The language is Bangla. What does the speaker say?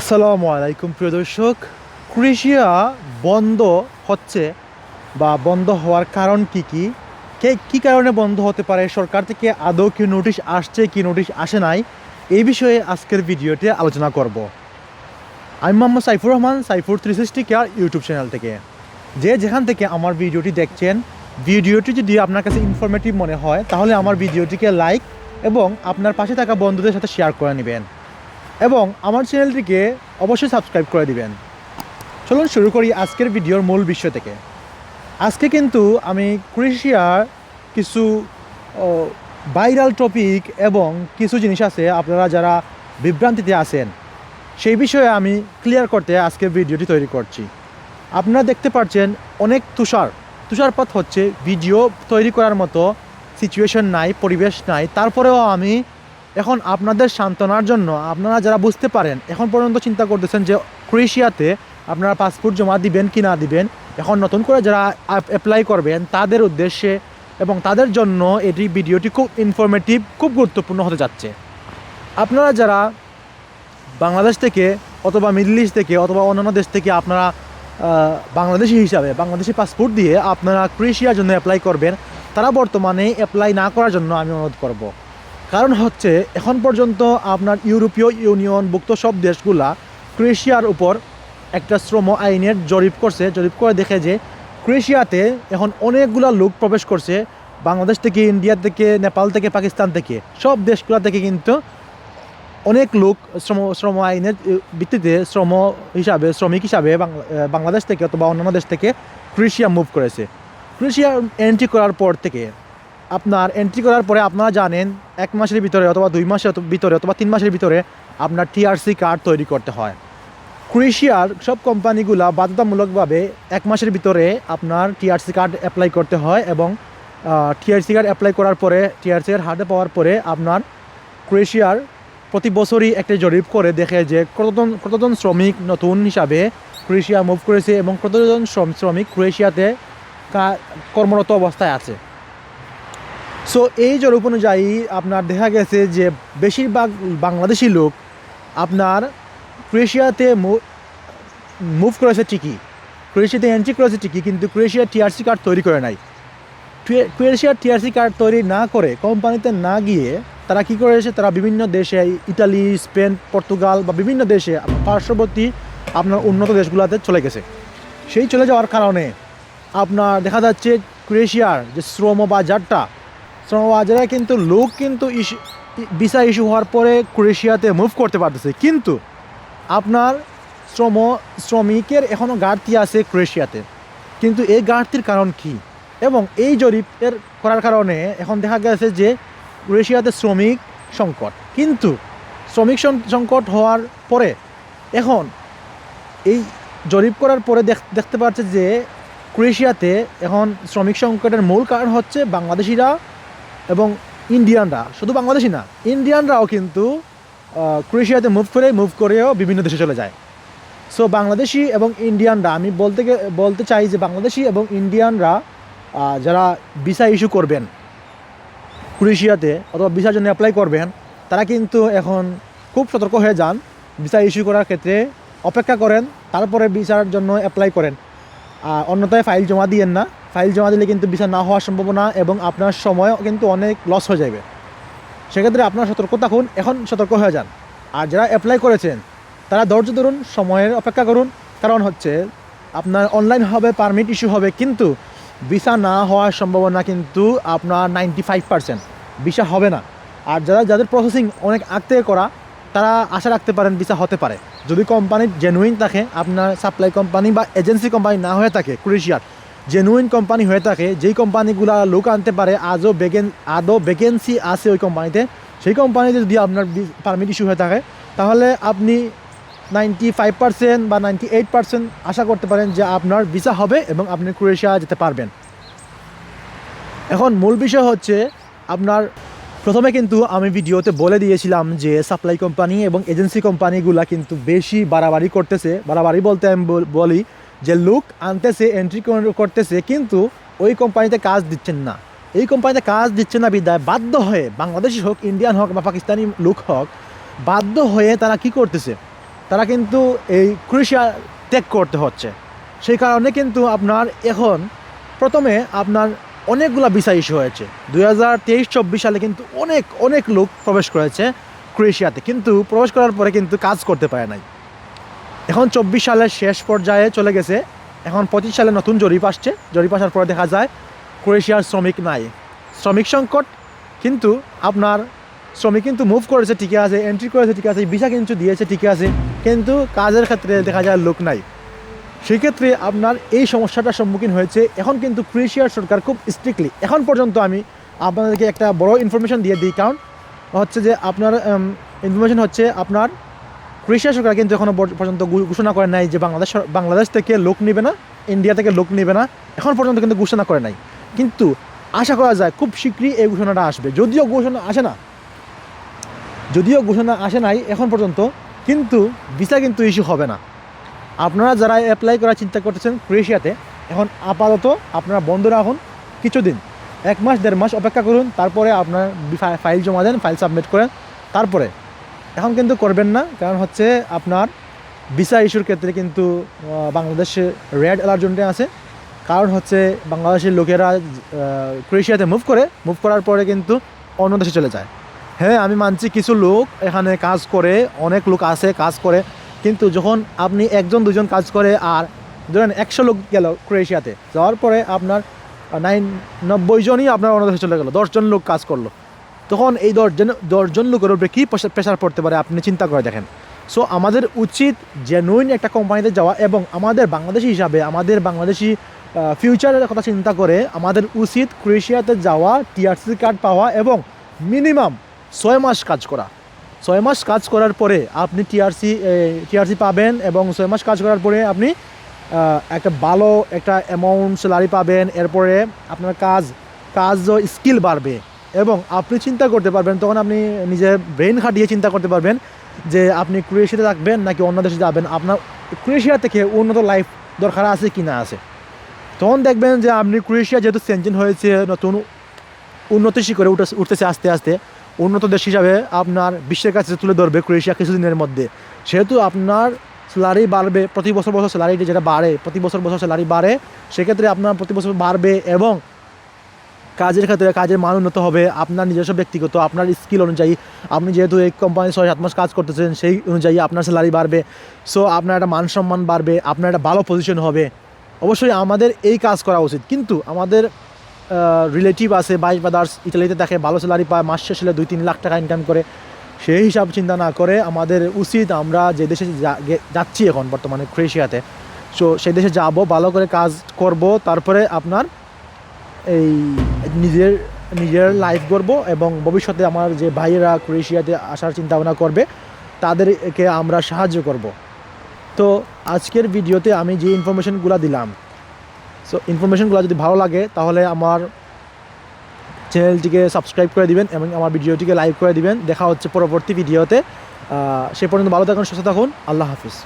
আসসালামু আলাইকুম প্রিয় দর্শক ক্রোয়েশিয়া বন্ধ হচ্ছে বা বন্ধ হওয়ার কারণ কি কি? কে কী কারণে বন্ধ হতে পারে? সরকার থেকে আদৌ কি নোটিশ আসছে কি নোটিশ আসে নাই? এই বিষয়ে আজকের ভিডিওতে আলোচনা করব। আমি Mohammad Saifur Rahman, Saifur three sixty care YouTube channel থেকে। যে যেখান থেকে আমার ভিডিওটি দেখছেন, ভিডিওটি যদি আপনার কাছে ইনফরমেটিভ মনে হয়, তাহলে আমার ভিডিওটিকে লাইক এবং আপনার পাশে থাকা বন্ধুদের সাথে শেয়ার করে নেবেন। এবং আমার চ্যানেলটিকে অবশ্যই সাবস্ক্রাইব করে দিবেন। চলুন শুরু করি আজকের ভিডিওর মূল বিষয় থেকে। আজকে কিন্তু আমি ক্রোয়েশিয়ার কিছু ভাইরাল টপিক এবং কিছু জিনিস আছে, আপনারা যারা বিভ্রান্তিতে আছেন, সেই বিষয়ে আমি ক্লিয়ার করতে আজকের ভিডিওটি তৈরি করছি। আপনারা দেখতে পাচ্ছেন অনেক তুষার। তুষারপাত হচ্ছে, ভিডিও তৈরি করার মতো সিচুয়েশন নাই, পরিবেশ নাই। তারপরেও আমি এখন আপনাদের সান্ত্বনার জন্য আপনারা যারা বুঝতে পারেন, এখন পর্যন্ত চিন্তা করতেছেন যে ক্রোয়েশিয়াতে আপনারা পাসপোর্ট জমা দিবেন কি না দিবেন, এখন নতুন করে যারা অ্যাপ্লাই করবেন তাদের উদ্দেশ্যে এবং তাদের জন্য এটি ভিডিওটি খুব ইনফরমেটিভ খুব গুরুত্বপূর্ণ হতে যাচ্ছে। আপনারা যারা বাংলাদেশ থেকে অথবা মিডল ইস্ট থেকে অথবা অন্যান্য দেশ থেকে আপনারা বাংলাদেশি হিসাবে বাংলাদেশি পাসপোর্ট দিয়ে আপনারা ক্রোয়েশিয়ার জন্য অ্যাপ্লাই করবেন, তারা বর্তমানে অ্যাপ্লাই না করার জন্য আমি অনুরোধ করব। কারণ হচ্ছে, এখন পর্যন্ত আপনার ইউরোপীয় ইউনিয়নভুক্ত সব দেশগুলা ক্রোয়েশিয়ার উপর একটা শ্রম আইনের জরিপ করছে। জরিপ করে দেখে যে, ক্রোয়েশিয়াতে এখন অনেকগুলা লোক প্রবেশ করছে, বাংলাদেশ থেকে, ইন্ডিয়া থেকে, নেপাল থেকে, পাকিস্তান থেকে। সব দেশগুলো থেকে কিন্তু অনেক লোক শ্রম শ্রম আইনের ভিত্তিতে শ্রম হিসাবে, শ্রমিক হিসাবে বাংলা- বাংলাদেশ থেকে অথবা অন্যান্য দেশ থেকে ক্রোয়েশিয়া মুভ করেছে। ক্রোয়েশিয়া এন্ট্রি করার পর থেকে আপনার এন্ট্রি করার পরে আপনারা জানেন এক মাসের ভিতরে অথবা দুই মাসের ভিতরে অথবা তিন মাসের ভিতরে আপনার টিআরসি কার্ড তৈরি করতে হয়। ক্রোয়েশিয়ার সব কোম্পানিগুলা বাধ্যতামূলকভাবে এক মাসের ভিতরে আপনার টিআরসি কার্ড অ্যাপ্লাই করতে হয় এবং টিআরসি কার্ড অ্যাপ্লাই করার পরে টিআরসি কার্ড হাতে পাওয়ার পরে আপনার ক্রোয়েশিয়ার প্রতি বছরই একটা জরিপ করে দেখে যে কতজন কতজন শ্রমিক নতুন হিসাবে ক্রোয়েশিয়া মুভ করেছে এবং কতজন শ্রম- শ্রমিক ক্রোয়েশিয়াতে কর্মরত অবস্থায় আছে। সো এই জরিপ অনুযায়ী আপনার দেখা গেছে যে বেশিরভাগ বাংলাদেশি লোক আপনার ক্রোয়েশিয়াতে মুভ করেছে ঠিকই। ক্রোয়েশিয়াতে এন্ট্রি করেছে ঠিকই, কিন্তু ক্রোয়েশিয়ার টিআরসি কার্ড তৈরি করে নাই। ক্রোয়ে- ক্রোয়েশিয়ার টিআরসি কার্ড তৈরি না করে কোম্পানিতে না গিয়ে তারা কি করেছে? তারা বিভিন্ন দেশে ইটালি স্পেন, পর্তুগাল বা বিভিন্ন দেশে পার্শ্ববর্তী আপনার উন্নত দেশগুলোতে চলে গেছে। সেই চলে যাওয়ার কারণে আপনার দেখা যাচ্ছে ক্রোয়েশিয়ার যে শ্রম বাজারটা বাজারে কিন্তু লোক কিন্তু ভিসা ইস্যু হওয়ার পরে ক্রোয়েশিয়াতে মুভ করতে পারতেছে। কিন্তু আপনার শ্রম, শ্রমিকের এখনও ঘাটতি আছে ক্রোয়েশিয়াতে। কিন্তু এই ঘাটতির কারণ কি? এবং এই জরিপের করার কারণে এখন দেখা গেছে যে ক্রোয়েশিয়াতে শ্রমিক সংকট। কিন্তু শ্রমিক সংকট হওয়ার পরে এখন এই জরিপ করার পরে দেখ- দেখতে পাচ্ছে যে ক্রোয়েশিয়াতে এখন শ্রমিক সংকটের মূল কারণ হচ্ছে বাংলাদেশিরা এবং ইন্ডিয়ানরা, শুধু বাংলাদেশি না, ইন্ডিয়ানরাও কিন্তু ক্রোয়েশিয়াতে মুভ করে মুভ করেও বিভিন্ন দেশে চলে যায়। সো বাংলাদেশি এবং ইন্ডিয়ানরা, আমি বলতে বলতে চাই যে বাংলাদেশি এবং ইন্ডিয়ানরা যারা ভিসা ইস্যু করবেন, ক্রোয়েশিয়াতে অথবা ভিসার জন্য অ্যাপ্লাই করবেন, তারা কিন্তু এখন খুব সতর্ক হয়ে যান ভিসা ইস্যু করার ক্ষেত্রে অপেক্ষা করেন, তারপরে ভিসার জন্য অ্যাপ্লাই করেন। অন্যথায় ফাইল জমা দিয়েন না। ফাইল জমা দিলে কিন্তু ভিসা না হওয়ার সম্ভাবনা এবং আপনার সময় কিন্তু অনেক লস হয়ে যাবে। সেক্ষেত্রে আপনার সতর্ক থাকুন, এখন সতর্ক হয়ে যান। আর যারা অ্যাপ্লাই করেছেন, তারা ধৈর্য ধরুন, সময়ের অপেক্ষা করুন। কারণ হচ্ছে, আপনার অনলাইন হবে পারমিট ইস্যু হবে, কিন্তু ভিসা না হওয়ার সম্ভাবনা কিন্তু আপনার নাইনটি ফাইভ পার্সেন্ট ভিসা হবে না। আর যারা, যাদের প্রসেসিং অনেক আগ থেকে করা, তারা আশা রাখতে পারেন ভিসা হতে পারে। যদি কোম্পানির জেনুইন থাকে, আপনার সাপ্লাই কোম্পানি বা এজেন্সি কোম্পানি না হয়ে থাকে ক্রোয়েশিয়ার জেনুইন কোম্পানি হয়ে থাকে, যেই কোম্পানিগুলো লোক আনতে পারে, আজও বেগেন আদৌ ভ্যাকেন্সি আছে ওই কোম্পানিতে সেই কোম্পানিতে যদি আপনার পারমিট ইস্যু হয়ে থাকে, তাহলে আপনি নাইনটি ফাইভ পার্সেন্ট বা নাইনটি এইট পার্সেন্ট আশা করতে পারেন যে আপনার ভিসা হবে এবং আপনি ক্রোয়েশিয়া যেতে পারবেন। এখন মূল বিষয় হচ্ছে, আপনার প্রথমে কিন্তু আমি ভিডিওতে বলে দিয়েছিলাম যে সাপ্লাই কোম্পানি এবং এজেন্সি কোম্পানিগুলা কিন্তু বেশি বাড়াবাড়ি করতেছে। বাড়াবাড়ি বলতে আমি বল- যে লুক আনতেছে এন্ট্রি করতেছে, কিন্তু ওই কোম্পানিতে কাজ দিচ্ছেন না। এই কোম্পানিতে কাজ দিচ্ছে না বিদায় বাধ্য হয়ে বাংলাদেশি হোক ইন্ডিয়ান হোক বা পাকিস্তানি লোক হোক, বাধ্য হয়ে তারা কি করতেছে? তারা কিন্তু এই ক্রোয়েশিয়া ত্যাগ করতে হচ্ছে। সেই কারণে কিন্তু আপনার এখন প্রথমে আপনার অনেকগুলো ভিসা ইস্যু হয়েছে। দুই হাজার তেইশ, চব্বিশ সালে কিন্তু অনেক অনেক লোক প্রবেশ করেছে ক্রোয়েশিয়াতে, কিন্তু প্রবেশ করার পরে কিন্তু কাজ করতে পারে নাই। এখন চব্বিশ সালের শেষ পর্যায়ে চলে গেছে। এখন পঁচিশ সালে নতুন জরিপ আসছে। জরিপ আসার পরে দেখা যায় ক্রোয়েশিয়ার শ্রমিক নাই। শ্রমিক সংকট, কিন্তু আপনার শ্রমিক কিন্তু মুভ করেছে, ঠিকই আছে এন্ট্রি করেছে ঠিক আছে ভিসা কিন্তু দিয়েছে, ঠিকই আছে, কিন্তু কাজের ক্ষেত্রে দেখা যায় লোক নাই। সেক্ষেত্রে আপনার এই সমস্যাটার সম্মুখীন হয়েছে। এখন কিন্তু ক্রোয়েশিয়ার সরকার খুব স্ট্রিক্টলি এখন পর্যন্ত আমি আপনাদেরকে একটা বড় ইনফরমেশন দিয়ে দিই। কারণ হচ্ছে যে আপনার ইনফরমেশন হচ্ছে আপনার ক্রোয়েশিয়া সরকার কিন্তু এখনও পর্যন্ত ঘোষণা করে নাই যে বাংলাদেশ বাংলাদেশ থেকে লোক নেবে না, ইন্ডিয়া থেকে লোক নেবে না। এখন পর্যন্ত কিন্তু ঘোষণা করে নাই। কিন্তু আশা করা যায় খুব শীঘ্রই এই ঘোষণাটা আসবে। যদিও ঘোষণা আসে না, যদিও ঘোষণা আসে নাই এখন পর্যন্ত, কিন্তু ভিসা কিন্তু ইস্যু হবে না। আপনারা যারা অ্যাপ্লাই করার চিন্তা করতেছেন ক্রোয়েশিয়াতে, এখন আপাতত আপনারা বন্ধ রাখুন কিছুদিন। এক মাস, দেড় মাস অপেক্ষা করুন, তারপরে আপনার ফাইল জমা দেন ফাইল সাবমিট করেন, তারপরে। এখন কিন্তু করবেন না, কারণ হচ্ছে আপনার ভিসা ইস্যুর ক্ষেত্রে কিন্তু বাংলাদেশে রেড অ্যালার্ট জোনটা আছে। কারণ হচ্ছে বাংলাদেশের লোকেরা ক্রোয়েশিয়াতে মুভ করে মুভ করার পরে কিন্তু অন্য দেশে চলে যায়। হ্যাঁ আমি মানছি কিছু লোক এখানে কাজ করে, অনেক লোক আছে, কাজ করে কিন্তু যখন আপনি একজন, দুজন কাজ করে আর ধরেন একশো লোক গেল ক্রোয়েশিয়াতে, যাওয়ার পরে আপনার নাইন নব্বই জনই আপনার অন্য দেশে চলে গেলো, দশজন লোক কাজ করল। তখন এই দশজন দশজন লোকের উপরে কী প্রেশার পড়তে পারে আপনি চিন্তা করে দেখেন। সো আমাদের উচিত জেনুইন একটা কোম্পানিতে যাওয়া এবং আমাদের বাংলাদেশি হিসাবে, আমাদের বাংলাদেশি ফিউচারের কথা চিন্তা করে আমাদের উচিত ক্রোয়েশিয়াতে যাওয়া টিআরসি কার্ড পাওয়া এবং মিনিমাম ছয় মাস কাজ করা। ছয় মাস কাজ করার পরে আপনি টিআরসি টিআরসি পাবেন এবং ছয় মাস কাজ করার পরে আপনি একটা ভালো একটা অ্যামাউন্ট স্যালারি পাবেন। এরপরে আপনার কাজ কাজ স্কিল বাড়বে এবং আপনি চিন্তা করতে পারবেন, তখন আপনি নিজের ব্রেন খাটিয়ে চিন্তা করতে পারবেন যে আপনি ক্রোয়েশিয়াতে থাকবেন নাকি অন্য দেশে যাবেন। আপনার ক্রোয়েশিয়া থেকে উন্নত লাইফ দরকার আছে কি না আছে। তখন দেখবেন যে আপনি ক্রোয়েশিয়া যেহেতু সেঞ্জিন হয়েছে, নতুন উন্নতি শিখরে উঠে উঠতেছে আস্তে আস্তে উন্নত দেশ হিসাবে আপনার বিশ্বের কাছে তুলে ধরবে ক্রোয়েশিয়া কিছুদিনের মধ্যে। সেহেতু আপনার স্যালারি বাড়বে, প্রতি বছর বছর স্যালারি যেটা বাড়ে, প্রতি বছর বছর স্যালারি বাড়ে, সেক্ষেত্রে আপনার প্রতি বছর বাড়বে এবং কাজের ক্ষেত্রে কাজের মান উন্নত হবে, আপনার নিজস্ব ব্যক্তিগত, আপনার স্কিল অনুযায়ী। আপনি যেহেতু এই কোম্পানি ছয়, সাত মাস কাজ করতেছেন, সেই অনুযায়ী আপনার স্যালারি বাড়বে। সো আপনার একটা মান সম্মান বাড়বে, আপনার একটা ভালো পজিশন হবে। অবশ্যই আমাদের এই কাজ করা উচিত। কিন্তু আমাদের রিলেটিভ আছে বাইশ ব্রাদার্স ইতালিতে দেখে ভালো স্যালারি পায়, মাস শেষ হলে দুই তিন লাখ টাকা ইনকাম করে। সেই হিসাব চিন্তা না করে আমাদের উচিত আমরা যে দেশে যাচ্ছি এখন বর্তমানে ক্রোয়েশিয়াতে। সো সেই দেশে যাব, ভালো করে কাজ করব, তারপরে আপনার এই নিজের নিজের লাইফ গড়ব এবং ভবিষ্যতে আমার যে ভাইয়েরা ক্রোয়েশিয়াতে আসার চিন্তা ভাবনা করবে, তাদেরকে আমরা সাহায্য করব। তো, আজকের ভিডিওতে আমি যে ইনফরমেশনগুলো দিলাম সো ইনফরমেশনগুলো যদি ভালো লাগে, তাহলে আমার চ্যানেলটিকে সাবস্ক্রাইব করে দিবেন এবং আমার ভিডিওটিকে লাইক করে দিবেন। দেখা হচ্ছে পরবর্তী ভিডিওতে সে পর্যন্ত ভালো থাকুন, সুস্থ থাকুন। আল্লাহ হাফিজ।